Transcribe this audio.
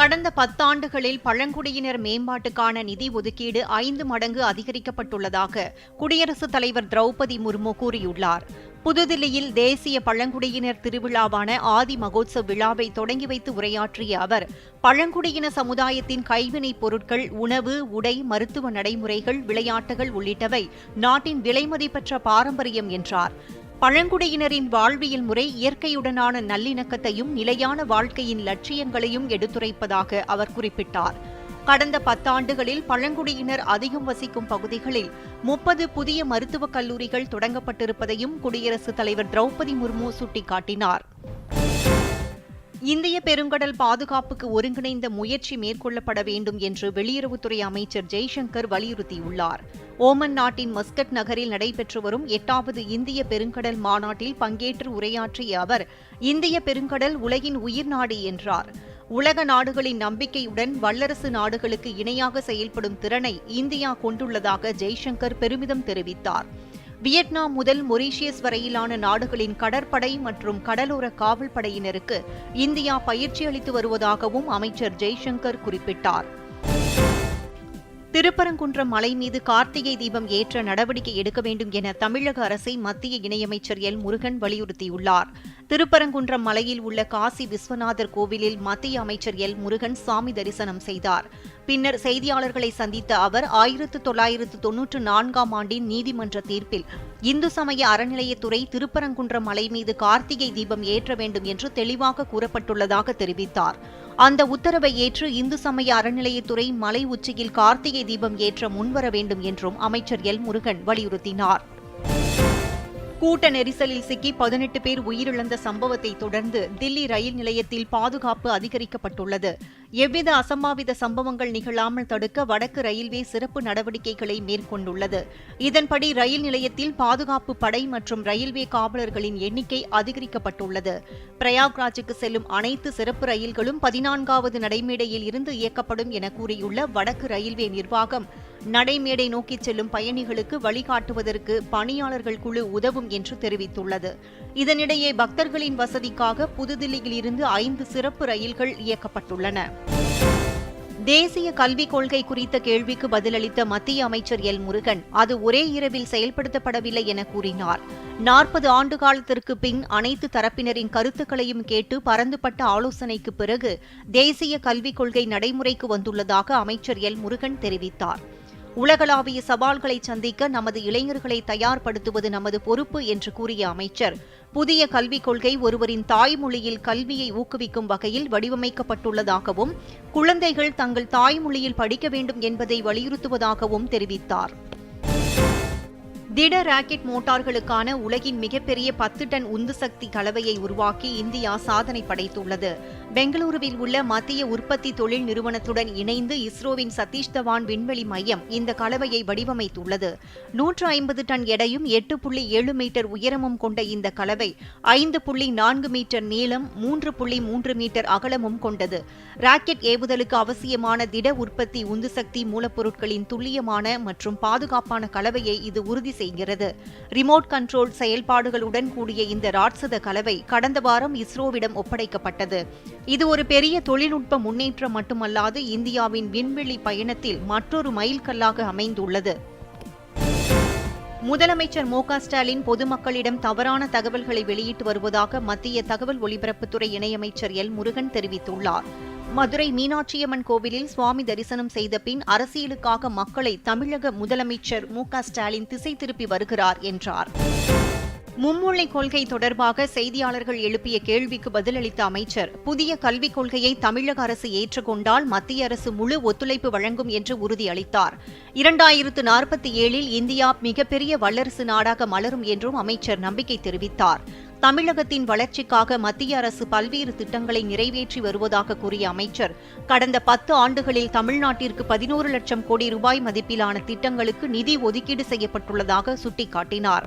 கடந்த பத்தாண்டுகளில் பழங்குடியினர் மேம்பாட்டுக்கான நிதி ஒதுக்கீடு ஐந்து மடங்கு அதிகரிக்கப்பட்டுள்ளதாக குடியரசுத் தலைவர் திரௌபதி முர்மு கூறியுள்ளார். புதுதில்லியில் தேசிய பழங்குடியினர் திருவிழாவான ஆதி மகோத்சவ் விழாவை தொடங்கி வைத்து உரையாற்றிய அவர் பழங்குடியின சமுதாயத்தின் கைவினைப் பொருட்கள் உணவு உடை மருத்துவ நடைமுறைகள் விளையாட்டுகள் உள்ளிட்டவை நாட்டின் விலைமதிப்பற்ற பாரம்பரியம் என்றார். பழங்குடியினரின் வாழ்வியல் முறை இயற்கையுடனான நல்லிணக்கத்தையும் நிலையான வாழ்க்கையின் லட்சியங்களையும் எடுத்துரைப்பதாக அவர் குறிப்பிட்டார். கடந்த பத்தாண்டுகளில் பழங்குடியினர் அதிகம் வசிக்கும் பகுதிகளில் முப்பது புதிய மருத்துவக் கல்லூரிகள் தொடங்கப்பட்டிருப்பதையும் குடியரசுத் தலைவர் திரௌபதி முர்மு சுட்டிக்காட்டினார். இந்திய பெருங்கடல் பாதுகாப்புக்கு ஒருங்கிணைந்த முயற்சி மேற்கொள்ளப்பட வேண்டும் என்று வெளியுறவுத்துறை அமைச்சர் ஜெய்சங்கர் வலியுறுத்தியுள்ளார். ஓமன் நாட்டின் மஸ்கட் நகரில் நடைபெற்று வரும் எட்டாவது இந்திய பெருங்கடல் மாநாட்டில் பங்கேற்று உரையாற்றிய அவர் இந்திய பெருங்கடல் உலகின் உயிர் நாடு என்றார். உலக நாடுகளின் நம்பிக்கையுடன் வல்லரசு நாடுகளுக்கு இணையாக செயல்படும் திறனை இந்தியா கொண்டுள்ளதாக ஜெய்சங்கர் பெருமிதம் தெரிவித்தார். வியட்நாம் முதல் மொரீஷியஸ் வரையிலான நாடுகளின் கடற்படை மற்றும் கடலோர காவல்படையினருக்கு இந்தியா பயிற்சி அளித்து வருவதாகவும் அமைச்சர் ஜெய்சங்கர் குறிப்பிட்டார். திருப்பரங்குன்றம் மலை மீது கார்த்திகை தீபம் ஏற்ற நடவடிக்கை எடுக்க வேண்டும் என தமிழக அரசை மத்திய இணையமைச்சர் எல். முருகன் வலியுறுத்தியுள்ளார். திருப்பரங்குன்றம் மலையில் உள்ள காசி விஸ்வநாதர் கோவிலில் மத்திய அமைச்சர் எல். முருகன் சாமி தரிசனம் செய்தார். பின்னர் செய்தியாளர்களை சந்தித்த அவர் ஆயிரத்து தொள்ளாயிரத்து தொன்னூற்று நான்காம் ஆண்டின் நீதிமன்ற தீர்ப்பில் இந்து சமய அறநிலையத்துறை திருப்பரங்குன்றம் மலை மீது கார்த்திகை தீபம் ஏற்ற வேண்டும் என்று தெளிவாக கூறப்பட்டுள்ளதாக தெரிவித்தார். அந்த உத்தரவை ஏற்று இந்து சமய அறநிலையத்துறை மலை உச்சியில் கார்த்திகை தீபம் ஏற்ற முன்வர வேண்டும் என்றும் அமைச்சர் எல் முருகன் வலியுறுத்தினார். கூட்ட நெரிசலில் சிக்கி பதினெட்டு பேர் உயிரிழந்த சம்பவத்தை தொடர்ந்து தில்லி ரயில் நிலையத்தில் பாதுகாப்பு அதிகரிக்கப்பட்டுள்ளது. எவ்வித அசம்பாவித சம்பவங்கள் நிகழாமல் தடுக்க வடக்கு ரயில்வே சிறப்பு நடவடிக்கைகளை மேற்கொண்டுள்ளது. இதன்படி ரயில் நிலையத்தில் பாதுகாப்பு படை மற்றும் ரயில்வே காவலர்களின் எண்ணிக்கை அதிகரிக்கப்பட்டுள்ளது. பிரயாக்ராஜுக்கு செல்லும் அனைத்து சிறப்பு ரயில்களும் பதினான்காவது நடைமேடையில் இருந்து இயக்கப்படும் என கூறியுள்ள வடக்கு ரயில்வே நிர்வாகம் நடைமேடை நோக்கி செல்லும் பயணிகளுக்கு வழிகாட்டுவதற்கு பணியாளர்கள் குழு உதவும் என்று தெரிவித்துள்ளது. இதனிடையே பக்தர்களின் வசதிக்காக புதுதில்லியில் இருந்து ஐந்து சிறப்பு ரயில்கள் இயக்கப்பட்டுள்ளன. தேசிய கல்விக் கொள்கை குறித்த கேள்விக்கு பதிலளித்த மத்திய அமைச்சர் எல். முருகன் அது ஒரே இரவில் செயல்படுத்தப்படவில்லை என கூறினார். நாற்பது ஆண்டு காலத்திற்கு பின் அனைத்து தரப்பினரின் கருத்துக்களையும் கேட்டு பரந்துபட்ட ஆலோசனைக்கு பிறகு தேசிய கல்விக் கொள்கை நடைமுறைக்கு வந்துள்ளதாக அமைச்சர் எல். முருகன் தெரிவித்தார். உலகளாவிய சவால்களை சந்திக்க நமது இளைஞர்களை தயார்படுத்துவது நமது பொறுப்பு என்று கூறிய அமைச்சர். புதிய கல்விக் கொள்கை ஒருவரின் தாய்மொழியில் கல்வியை ஊக்குவிக்கும் வகையில் வடிவமைக்கப்பட்டுள்ளதாகவும் குழந்தைகள் தங்கள் தாய்மொழியில் படிக்க வேண்டும் என்பதை வலியுறுத்துவதாகவும் தெரிவித்தார். திட ராக்கெட் மோட்டார்களுக்கான உலகின் மிகப்பெரிய பத்து டன் உந்து சக்தி கலவையை உருவாக்கி இந்தியா சாதனை படைத்துள்ளது. பெங்களூருவில் உள்ள மத்திய உற்பத்தி தொழில் நிறுவனத்துடன் இணைந்து இஸ்ரோவின் சதீஷ் தவான் விண்வெளி மையம் இந்த கலவையை வடிவமைத்துள்ளது. நூற்று ஐம்பது டன் எடையும் எட்டு புள்ளி ஏழு மீட்டர் உயரமும் கொண்ட இந்த கலவை ஐந்து புள்ளி நான்கு மீட்டர் நீளம் மூன்று புள்ளி மூன்று மீட்டர் அகலமும் கொண்டது. ராக்கெட் ஏவுதலுக்கு அவசியமான திட உற்பத்தி உந்து சக்தி மூலப்பொருட்களின் துல்லியமான மற்றும் பாதுகாப்பான கலவையை இது உறுதி செய்கிறது. ரிமோட் கண்ட்ரோல் செயல்பாடுகளுடன் கூடிய இந்த ராட்சத கலவை கடந்த வாரம் இஸ்ரோவிடம் ஒப்படைக்கப்பட்டது. இது ஒரு பெரிய தொழில்நுட்ப முன்னேற்றம் மட்டுமல்லாது இந்தியாவின் விண்வெளி பயணத்தில் மற்றொரு மைல்கல்லாக அமைந்துள்ளது. முதலமைச்சர் மு ஸ்டாலின் பொதுமக்களிடம் தவறான தகவல்களை வெளியிட்டு வருவதாக மத்திய தகவல் ஒலிபரப்புத்துறை இணையமைச்சர் எல் முருகன் தெரிவித்துள்ளார். மதுரை மீனாட்சியம்மன் கோவிலில் சுவாமி தரிசனம் செய்த பின் அரசியலுக்காக மக்களை தமிழக முதலமைச்சர் மு ஸ்டாலின் திசை திருப்பி வருகிறார் என்றார். மும்மொழி கொள்கை தொடர்பாக செய்தியாளர்கள் எழுப்பிய கேள்விக்கு பதிலளித்த அமைச்சர் புதிய கல்விக் கொள்கையை தமிழக அரசு ஏற்றுக்கொண்டால் மத்திய அரசு முழு ஒத்துழைப்பு வழங்கும் என்று உறுதியளித்தார். இரண்டாயிரத்து நாற்பத்தி ஏழில் இந்தியா மிகப்பெரிய வல்லரசு நாடாக மலரும் என்றும் அமைச்சர் நம்பிக்கை தெரிவித்தார். தமிழகத்தின் வளர்ச்சிக்காக மத்திய அரசு பல்வேறு திட்டங்களை நிறைவேற்றி வருவதாக கூறிய அமைச்சர் கடந்த பத்து ஆண்டுகளில் தமிழ்நாட்டிற்கு பதினோரு லட்சம் கோடி ரூபாய் மதிப்பிலான திட்டங்களுக்கு நிதி ஒதுக்கீடு செய்யப்பட்டுள்ளதாக சுட்டிக்காட்டினார்.